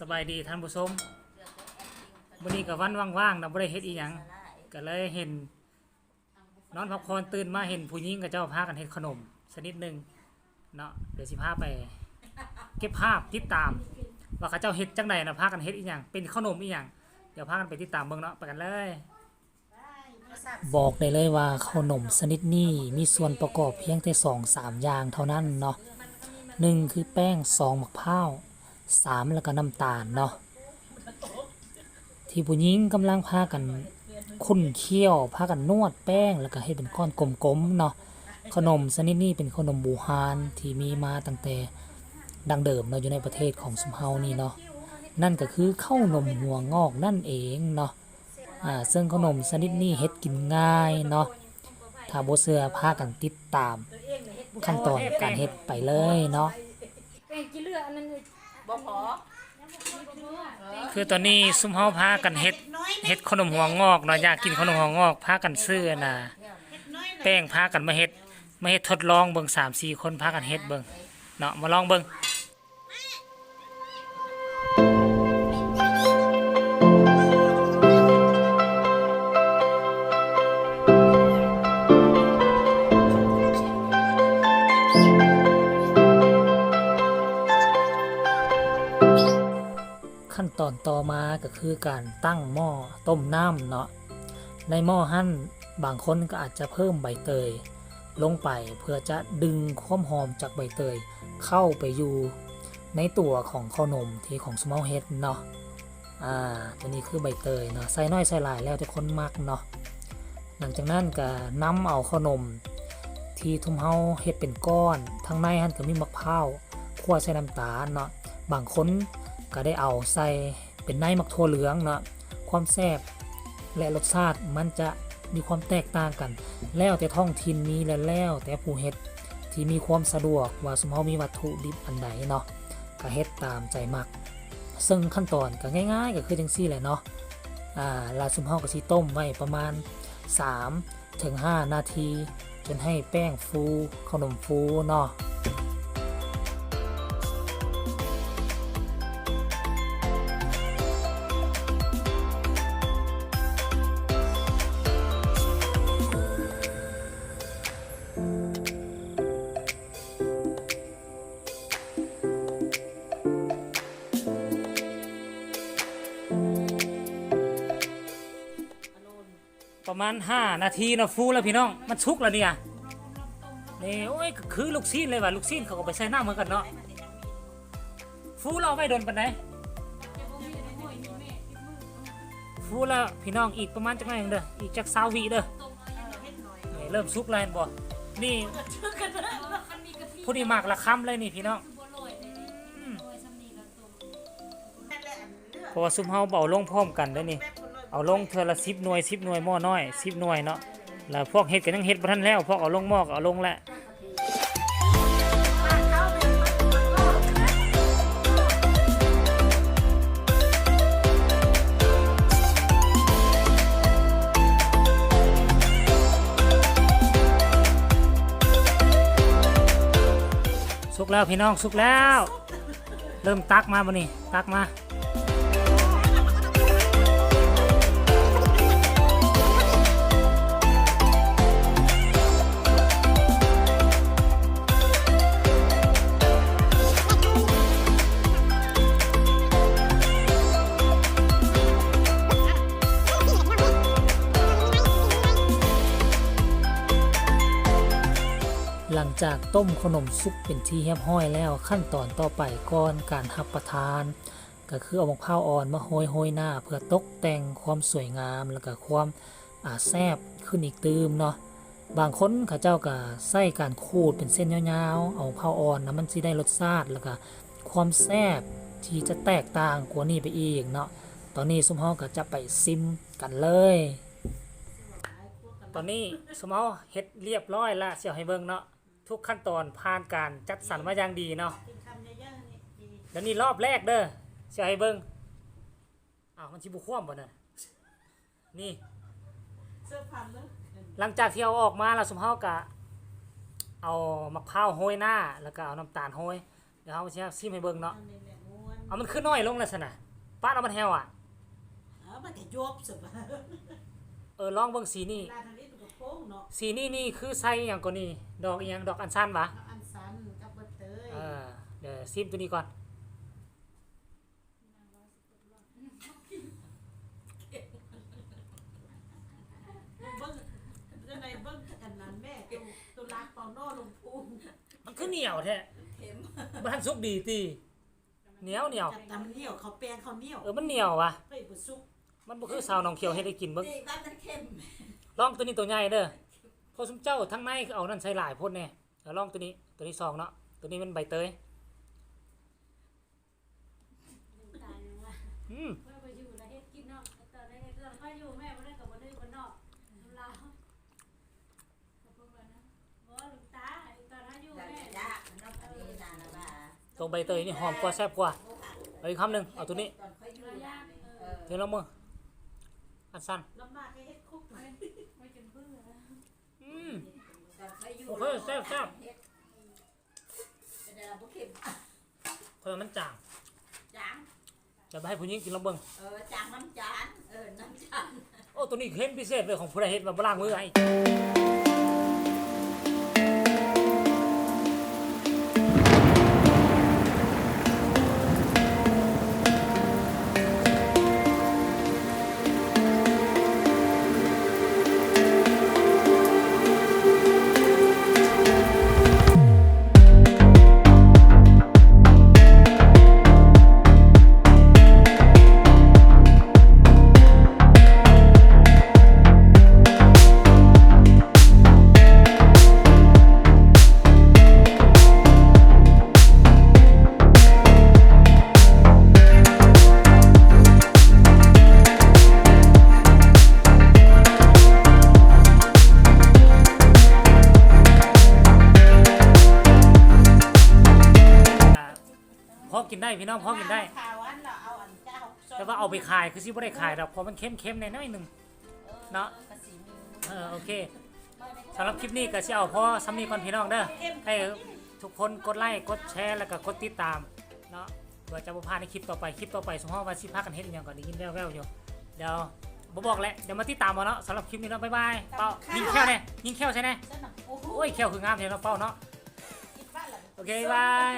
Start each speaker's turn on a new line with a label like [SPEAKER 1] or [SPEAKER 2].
[SPEAKER 1] สบายดีท่านผู้ชมวันนี้กับวันว่างๆนะบ่ได้เฮ็ดอีหยังก็เลยเห็นนอนพักผ่อนตื่นมาเห็นผู้หญิงกับเจ้าพากันเฮ็ดขนมชนิดหนึ่งเนาะเดี๋ยวสิพาไป เก็บภาพติดตาม ว่าเขาเจ้าเฮ็ดจังใดนะพากันเฮ็ดอีหยังเป็นขนมอีหยังเดี๋ยวพากันไปติดตามเบิ่งเนาะไปกันเลย บอกได้เลยว่าขนมชนิดนี้มีส่วนประกอบเพียงแต่สองสามอย่างเท่านั้นเนาะหนึ่งคือแป้งสองมะพร้าว สามแล้วก็น้ำตาลเนาะที่ผู้หญิงกำลังพากันคุ้นเคี่ยวพากันนวดแป้งแล้วก็ให้เป็นก้อนกลมๆเนาะขนมชนิดนี้เป็นขนมบูฮานที่มีมาตั้งแต่ดังเดิมเนาะอยู่ในประเทศของสุมเฮานี่เนาะนั่นก็คือข้าวนมหัวงอกนั่นเองเนาะอ่าซึ่งขนมชนิดนี้เฮ็ดกินง่ายเนาะถ้าบ่เชื่อพากันติดตามขั้นตอนการเฮ็ดไปเลยเนาะ
[SPEAKER 2] เป็นกี่เลืออันนั้น
[SPEAKER 3] บ่พอ
[SPEAKER 1] คือตอนนี้ซุมเฮาพากันเฮ็ดเฮ็ดขนมหัวงอกเนาะอยากกินขนมหัวงอกพากันซื้อน่ะแป้งพากันมาเฮ็ดมาเฮ็ดทดลองเบิ่ง3-4คนพากันเฮ็ดเบิ่งเนาะมาลองเบิ่งขั้น ตอนต่อมาก็คือการตั้งหม้อต้มน้ำเนาะในหม้อหั่นบางคนก็อาจจะเพิ่มใบเตย ลงไปเพื่อจะดึงความหอมจากใบเตย เข้าไปอยู่ในตัวของขนมที่ของสมอลเฮดเนาะอ่าตัวนี้คือใบเตยเนาะใส่น้อยใส่หลายแล้วแต่คนมักเนาะหลังจากนั้นก็นำเอาขนม ที่ทุ่มเฮาเฮ็ดเป็นก้อนทั้งในหั่นก็มีมะพร้าวคั่วใส่น้ำตาลเนาะบางคน ก็ได้เอาใส่เป็นในมักทั่วเหลืองเนาะความแซ่บและรสชาติมันจะมีความแตกต่างกัน แล้วแต่ท้องถิ่นนี้และแล้วแต่ผู้เฮ็ดที่มีความสะดวกว่าสมเฮามีวัตถุดิบอันใดเนาะก็เฮ็ดตามใจมัก ซึ่งขั้นตอนก็ง่ายๆ ก็คือจังซี่แหละเนาะอ่าลาสมเฮาก็สิต้มไว้ประมาณ 3 ถึง 5 นาที จนให้แป้งฟูขนมฟูเนาะ ประมาณ 5 นาทีเนาะฟูแล้วพี่น้อง มันชุกแล้วเนี่ยนี่โอ้ยคือลูกซีนเลยว่ะลูกซีนเขาก็ไปใส่หน้ำเหมือนกันเนาะฟูเราไม่โดนปันไหนฟูแล้วพี่น้องอีกประมาณจักหน่อยหนึ่งเด้ออีกจักสาววิเด้อเริ่มสุกแล้วเห็นบ่นี่ผู้นี้มากละคำเลยนี่พี่น้องเพราะว่าซุมเฮาเบาลงพร้อมกันได้นี่ เอาลงเทอละสิบหน่วยสิบหน่วยหม้อน้อยสิบหน่วยเนาะแล้วพวกเฮ็ดก็ยังเฮ็ดบ่ทันแล้วพวกเอาลงหม้อก็เอาลงแล้วสุกแล้วพี่น้องสุกแล้ว เริ่มตักมาบ่นี่ตักมา หลังจากต้มขนมซุปเป็นที่เรียบร้อยแล้วขั้นตอนต่อไปก่อนการรับประทาน ก็คือเอามะพร้าวอ่อนมาโรยๆหน้า เพื่อตกแต่งความสวยงามแล้วก็ความอาแซบขึ้นอีกตืมเนาะบางคนเขาเจ้าก็ใส่การขูดเป็นเส้นยาวๆ เอามะพร้าอ่อนนะมันสิได้รสชาติแล้วก็ความแซบที่จะแตกต่างกว่านี้ไปอีกเนาะ ตอนนี้สมเฮาก็จะไปซิมกันเลย ตอนนี้สมเฮาเฮ็ดเรียบร้อยล้วเสียวให้เบิ่งเนาะ ทุกขั้นตอนผ่านการจัดสรรมาอย่างดีเนาะแล้วนี่รอบแรกเด้อเสียวให้เบิ่งอ้าวมันสิบ่คว่ำบ่น่ะนี่
[SPEAKER 3] เสื้อพันเลย
[SPEAKER 1] หลังจากที่เอาออกมาแล้วสมเฮากะ เอามะพร้าวโรยหน้า แล้วก็เอาน้ำตาลโรยเดี๋ยวเฮาสิซิมให้เบิ่งเนาะ
[SPEAKER 3] อันนี้แหละม้วน
[SPEAKER 1] เอามันขึ้นน้อยลงแล้วสนะป้าเอามันแฮวอะ
[SPEAKER 3] เออมันก็ยบสิบ่
[SPEAKER 1] เออลองเบิ่งสีนี่
[SPEAKER 3] ลาทางนี้มันก็ โป้งเนาะ
[SPEAKER 1] สีนี่นี่คือไส้อหย่างกว่านี่ดอกอหย่างดอกอันสั้นวะ
[SPEAKER 3] อันสันกับเบดเตย
[SPEAKER 1] เออเดี๋ยวซิมตัวนี้ก่อน
[SPEAKER 3] เบิ่งจังไดเบิ่งอันนั้นแม่ตัวตัวลากเปาโน่ลงพุง
[SPEAKER 1] มันคือเหนียวแท้
[SPEAKER 3] เข็ม
[SPEAKER 1] มันทันสุกดีตีเหนียวเหนียว
[SPEAKER 3] จับตำเหนียวเขาแป้งเขาเหนียว
[SPEAKER 1] เออมันเหนียววะ
[SPEAKER 3] เฮ้ยบ่สุก
[SPEAKER 1] มันบ่คือสาวหนองเขียวให้ได้กินเบิ่ง
[SPEAKER 3] นี่บ้านมันเค็ม
[SPEAKER 1] ลองตัวนี้ตัวใหญ่เด้อพอสมเจ้าทั้งในคือเอานั่นใส่หลายพ่นแน่แล้วลองตัวนี้ตัวนี้สองเนาะตัวนี้มันใบเตย
[SPEAKER 2] ตายเลยว่า
[SPEAKER 1] อืม
[SPEAKER 2] เมื่อไปอยู่แล้วเฮ็ดกินเนาะตอนนั้นตอนก็อยู่แม่บ่ได้กับบ่ได้บ่นอกลาวก็พวกว่านะบ่ลูกตาตอนนั้นอยู่แม่
[SPEAKER 1] ตัวใบเตยนี่หอมกว่าแซ่บกว่าเอาอีกคำหนึ่งเอาตัวนี้
[SPEAKER 2] ระยะเออ
[SPEAKER 1] เดี๋ยวเรามือ อันสั้น
[SPEAKER 3] ลำบากให้เฮ็ดคุกไป
[SPEAKER 2] ไม่จนเบื่อ
[SPEAKER 1] อืม โอเคแซ่บแซ่บเพราะมันจาง
[SPEAKER 3] จาง
[SPEAKER 1] จะไปให้ผู้หญิงกินลองเบิ่ง
[SPEAKER 3] เออจางน้ำจานเออน้ำจาน
[SPEAKER 1] โอ้ตัวนี้เห็นพิเศษเลยของผู้ใดเห็นมาบล้างมือไอ้ พอกินได้พี่น้องพอกินได้
[SPEAKER 3] ข่าวอันเราเอาอันเจ้า
[SPEAKER 1] แต่ว่าเอาไปขายคือสิบ่ได้ขายดอกเพราะมันเค็มๆแน่น้อยหนึง เนาะเออโอเคสำหรับคลิปนี้ก็สิเอาพอซ้ำนี้ก่อนพี่น้องเด้อให้ทุกคนกดไลค์กดแชร์แล้วก็กดติดตามเนาะเพื่อจะบ่พลาดในคลิปต่อไปคลิปต่อไปสมมติว่าสิพากันเฮ็ดอหยังก่อนได้ยินแว่วๆอยู่เดี๋ยวบ่บอกแหละเดี๋ยวมาติดตามเอาเนาะสำหรับคลิปนี้เนาะบ๊ายบายเป้ายิงแค่วแน่ยิงแค่วใช่ไหม
[SPEAKER 3] โอ้โห
[SPEAKER 1] โอ้ยแค่วคืองามแท้เนาะเป้าเนาะ
[SPEAKER 3] กินบ้านละ
[SPEAKER 1] โอเคบ๊ายบาย